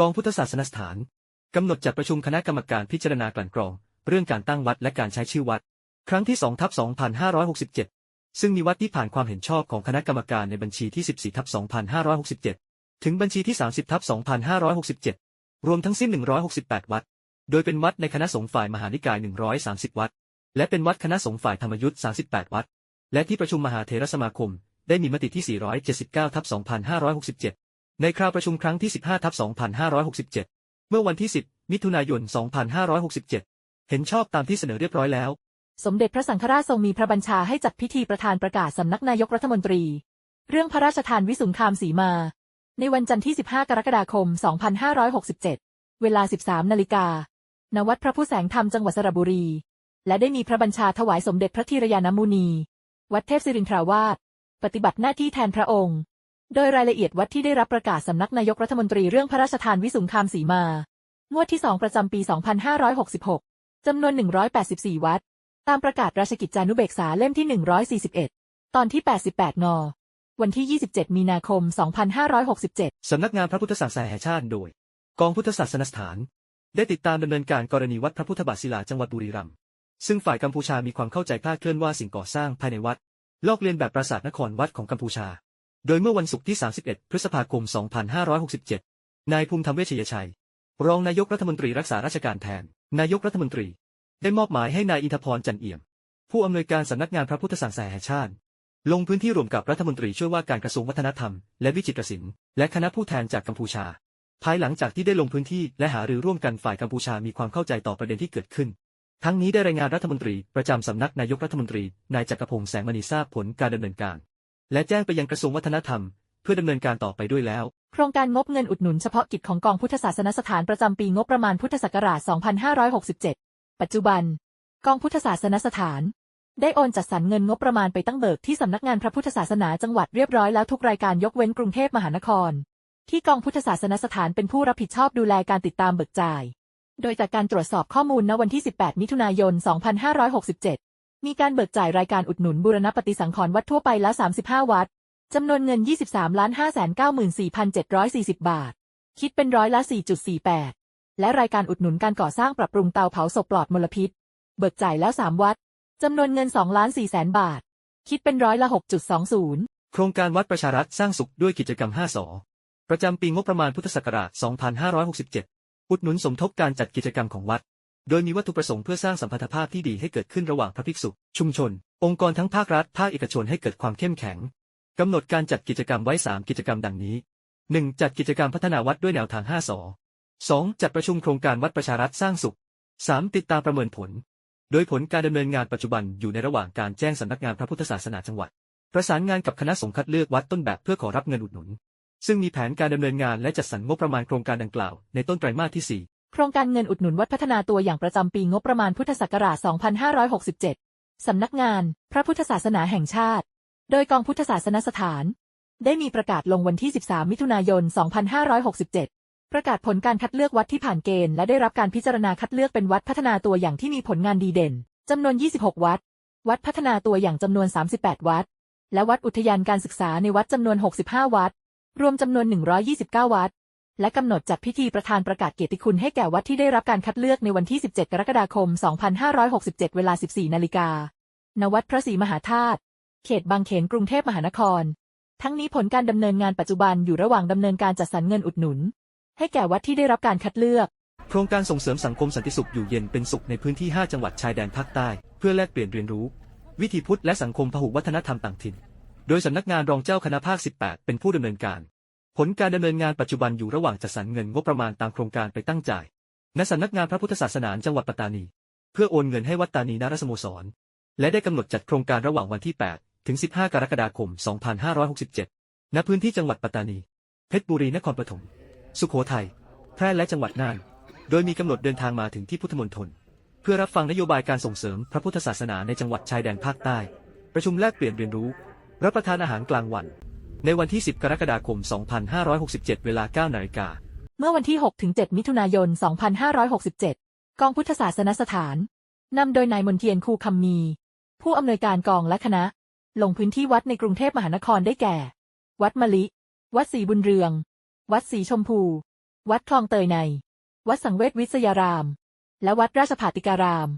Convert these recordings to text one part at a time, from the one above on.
กองพุทธศาสนสถานกำหนดจัดประชุมคณะกรรมการพิจารณากลั่นกรอง เรื่องการตั้งวัดและการใช้ชื่อวัด ครั้งที่2ทับ2567 ซึ่งมีวัดที่ผ่านความเห็นชอบของคณะกรรมการในบัญชีที่ 14ทับ2567 ถึงบัญชีที่ 30ทับ2567 รวมทั้งสิ้น 168 วัด โดยเป็นวัดในคณะสงฆ์ฝ่ายมหานิกาย 130 วัด และเป็นวัดคณะสงฆ์ฝ่ายธรรมยุทธ์38 วัด และที่ประชุมมหาเถรสมาคม ได้มีมติที่ 479ทับ2567 ในคราวประชุมครั้งที่ 15ทับ2567 เมื่อวันที่ 10 มิถุนายน 2567 เห็นชอบตามที่เสนอเรียบร้อยแล้ว สมเด็จพระสังฆราชทรงมีพระบัญชาให้จัดพิธีประธานประกาศสำนักนายกรัฐมนตรี เรื่องพระราชทานวิสุงคามสีมา ในวันจันทร์ที่ 15 กรกฎาคม 2567 เวลา 13 นาฬิกา ณ วัดพระผู้แสงธรรมจังหวัดสระบุรี และได้มีพระบัญชาถวายสมเด็จพระธีรยานมุนี วัดเทพศิรินทราวาสปฏิบัติหน้าที่แทนพระองค์ โดยรายละเอียดวัดที่ได้รับประกาศสำนักนายกรัฐมนตรีเรื่องพระราชทานวิสุงคามสีมา งวดที่ 2 ประจำปี 2566 จำนวน 184 วัด ตามประกาศราชกิจจานุเบกษาเล่มที่ 141 ตอนที่ 88งวันที่ 27 มีนาคม 2567 สำนักงานพระพุทธศาสนาแห่งชาติโดย กองพุทธศาสนสถาน ได้ติดตามดำเนินการกรณีวัดพระพุทธบาทศิลาจังหวัดบุรีรัมย์ ซึ่งฝ่ายกัมพูชามีความเข้าใจคลาดเคลื่อนว่าสิ่งก่อสร้างภายในวัด ลอกเลียนแบบปราสาทนครวัดของกัมพูชา โดยเมื่อวันศุกร์ที่ 31 พฤษภาคม 2567 นายภูมิธรรมเวชยชัย รองนายกรัฐมนตรีรักษาราชการแทน นายกรัฐมนตรี ได้มอบหมายให้นายอินทพรจันเอี่ยม ผู้อำนวยการสำนักงานพระพุทธศาสนาแห่งชาติ ลงพื้นที่ร่วมกับรัฐมนตรีช่วยว่าการกระทรวงวัฒนธรรม และวิจิตรศิลป์ และคณะผู้แทนจากกัมพูชา ภายหลังจากที่ได้ลงพื้นที่และหารือร่วมกันฝ่ายกัมพูชามีความเข้าใจต่อประเด็นที่เกิดขึ้นทั้งนี้ได้รายงานรัฐมนตรีประจำสำนักนายกรัฐมนตรี นายจักรพงษ์แสงมณีทราบผลการดำเนินการ และแจ้งไปยังกระทรวงวัฒนธรรม เพื่อดำเนินการต่อไปด้วยแล้ว โครงการงบเงินอุดหนุนเฉพาะกิจของกองพุทธศาสนสถานประจำปีงบประมาณพุทธศักราช 2567 ปัจจุบัน กองพุทธศาสนสถาน ได้โอนจัดสรรเงินงบประมาณไปตั้งเบิกที่สำนักงานพระพุทธศาสนาจังหวัดเรียบร้อยแล้วทุกรายการยกเว้นกรุงเทพมหานคร ที่กองพุทธศาสนสถานเป็นผู้รับผิดชอบดูแลการติดตามเบิกจ่าย โดยจากการตรวจสอบข้อมูลณวันที่ 18 มิถุนายน 2567 มีการเบิกจ่ายรายการอุดหนุนบูรณปฏิสังขรณ์วัดทั่วไปละ 35 วัด จำนวนเงิน 23 5 9 4 7 4 0 บาท คิดเป็นร้อยละ 4.48 และรายการอุดหนุนการก่อสร้างปรับปรุงเตาเผาศพปลอดมลพิษ เบิกจ่ายแล้ว 3 วัด จำนวนเงิน2ล้าน4แสนบาท คิดเป็นร้อยละ 6.20 โครงการวัดประชารัฐสร้างสุขด้วยกิจกรรม 5สอประจำปีงบประมาณพุทธศักราช 2567 อุดหนุนสมทบการจัดกิจกรรมของวัด โดยมีวัตถุประสงค์เพื่อสร้างสัมพันธภาพที่ดีให้เกิดขึ้นระหว่างพระภิกษุ ชุมชน องค์กรทั้งภาครัฐ ภาคเอกชนให้เกิดความเข้มแข็งกำหนดการจัดกิจกรรมไว้ 3 กิจกรรมดังนี้ 1. จัดกิจกรรมพัฒนาวัดด้วยแนวทาง 5สอ 2. จัดประชุมโครงการวัดประชารัฐสร้างสุข 3. ติดตามประเมินผล โดยผลการดำเนินงานปัจจุบันอยู่ในระหว่างการแจ้งสำนักงานพระพุทธศาสนาจังหวัด ประสานงานกับคณะสงฆ์คัดเลือกวัดต้นแบบเพื่อขอรับเงินอุดหนุน ซึ่งมีแผนการดำเนินงานและจัดสรรงบประมาณโครงการดังกล่าวในต้นไตรมาสที่โครงการเงินอุดหนุนวัดพัฒนาตัวอย่างประจำปีงบประมาณพุทธศักราช 2567 สำนักงาน พระพุทธศาสนาแห่งชาติ โดยกองพุทธศาสนสถาน ได้มีประกาศลงวันที่ 13 มิถุนายน 2567 ประกาศผลการคัดเลือกวัดที่ผ่านเกณฑ์และได้รับการพิจารณาคัดเลือกเป็นวัดพัฒนาตัวอย่างที่มีผลงานดีเด่นจำนวน 26 วัด วัดพัฒนาตัวอย่างจำนวน 38 วัด และวัดอุทยานการศึกษาในวัดจำนวน 65 วัด รวมจำนวน 129 วัด และกำหนดจัดพิธีประธานประกาศเกียรติคุณให้แก่วัดที่ได้รับการคัดเลือกในวันที่ 17 กรกฎาคม 2567 เวลา 14 นาฬิกาณวัดพระศรีมหาธาตุ เขตบางเขนกรุงเทพมหานคร ทั้งนี้ผลการดำเนินงานปัจจุบันอยู่ระหว่างดำเนินการจัดสรรเงินอุดหนุน ให้แก่วัดที่ได้รับการคัดเลือก โครงการส่งเสริมสังคมสันติสุขอยู่เย็นเป็นสุขในพื้นที่ 5 จังหวัดชายแดนภาคใต้ เพื่อแลกเปลี่ยนเรียนรู้ วิถีพุทธและสังคมพหุวัฒนธรรมต่างถิ่น โดยสำนักงานรองเจ้าคณะภาค 18 เป็นผู้ดำเนินการ ผลการดำเนินงานปัจจุบันอยู่ระหว่างจัดสรรเงินงบประมาณตามโครงการไปตั้งจ่ายณสำนักงานพระพุทธศาสนาจังหวัดปัตตานี เพื่อโอนเงินให้วัดตานีนารสโมสร และได้กำหนดจัดโครงการระหว่างวันที่ 8 ถึง 15 กรกฎาคม 2567 ณ พื้นที่จังหวัดปัตตานี เพชรบุรี นครปฐม สุโขทัย แพร่และจังหวัดน่าน โดยมีกำหนดเดินทางมาถึงที่พุทธมณฑล เพื่อรับฟังนโยบายการส่งเสริมพระพุทธศาสนาในจังหวัดชายแดนภาคใต้ ประชุมแลกเปลี่ยนเรียนรู้ รับประทานอาหารกลางวัน ในวันที่ 10 กรกฎาคม 2567 เวลา 9 นาฬิกา เมื่อวันที่ 6-7 มิถุนายน 2567 กองพุทธศาสนสถาน นำโดยนายมนเทียนคูคำมี ผู้อำนวยการกองและคณะ ลงพื้นที่วัดในกรุงเทพมหานครได้แก่ วัดมะลิ วัดศรีบุญเรือง วัดศรีชมพู วัดคลองเตยใน วัดสังเวชวิทยาราม และวัดราชภาติการาม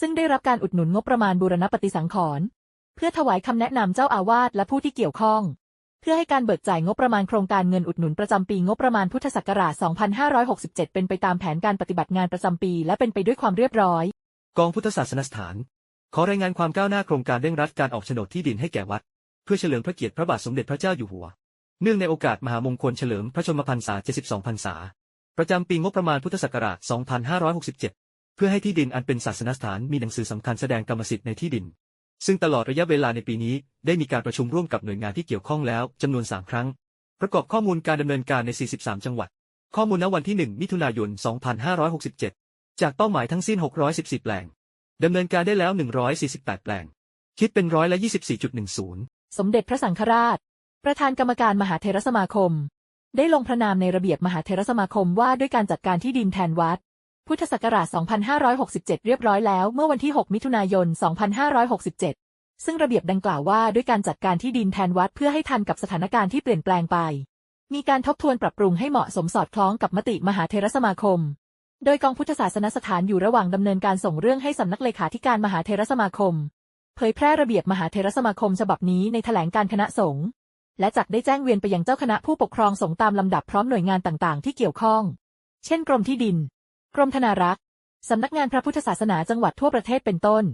ซึ่งได้รับการอุดหนุนงบประมาณบูรณปฏิสังขรณ์เพื่อถวายคำแนะนำเจ้าอาวาสและผู้ที่เกี่ยวข้อง เพื่อให้การเบิกจ่ายงบประมาณโครงการเงินอุดหนุนประจำปีงบประมาณพุทธศักราช 2567 เป็นไปตามแผนการปฏิบัติงานประจำปี และเป็นไปด้วยความเรียบร้อย กองพุทธศาสนสถาน ขอรายงานความก้าวหน้าโครงการเร่งรัดการออกโฉนดที่ดินให้แก่วัด เพื่อเฉลิมพระเกียรติพระบาทสมเด็จพระเจ้าอยู่หัว เนื่องในโอกาสมหามงคลเฉลิมพระชนมพรรษา 72 พรรษา ประจำปีงบประมาณพุทธศักราช 2567 เพื่อให้ที่ดินอันเป็นศาสนสถานมีหนังสือสำคัญแสดงกรรมสิทธิ์ในที่ดิน ซึ่งตลอดระยะเวลาในปีนี้ได้มีการประชุมร่วมกับหน่วยงานที่เกี่ยวข้องแล้วจำนวน 3 ครั้ง ประกอบข้อมูลการดำเนินการใน 43 จังหวัด ข้อมูลณวันที่ 1 มิถุนายน 2567 จากเป้าหมายทั้งสิ้น 610แปลงดำเนินการได้แล้ว 148 แปลง คิดเป็นร้อยละ 24.10 สมเด็จพระสังฆราช ประธานกรรมการมหาเทรสมาคม ได้ลงพระนามในระเบียบมหาเทรสมาคมว่าด้วยการจัดการที่ดินแทนวัด พุทธศักราช 2567 เรียบร้อยแล้วเมื่อวันที่ 6 มิถุนายน 2567 ซึ่งระเบียบดังกล่าวว่าด้วยการจัดการที่ดินแทนวัดเพื่อให้ทันกับสถานการณ์ที่เปลี่ยนแปลงไป มีการทบทวนปรับปรุงให้เหมาะสมสอดคล้องกับมติมหาเทรสมาคม โดยกองพุทธศาสนสถานอยู่ระหว่างดำเนินการส่งเรื่องให้สำนักเลขาธิการมหาเทรสมาคม เผยแพร่ระเบียบมหาเทรสมาคมฉบับนี้ในแถลงการคณะสงฆ์และจักได้แจ้งเวียนไปยังเจ้าคณะผู้ปกครองสงฆ์ตามลำดับพร้อมหน่วยงานต่างๆ ที่เกี่ยวข้อง เช่นกรมที่ดิน กรมธนารักษ์สำนักงานพระพุทธศาสนาจังหวัดทั่วประเทศเป็นต้น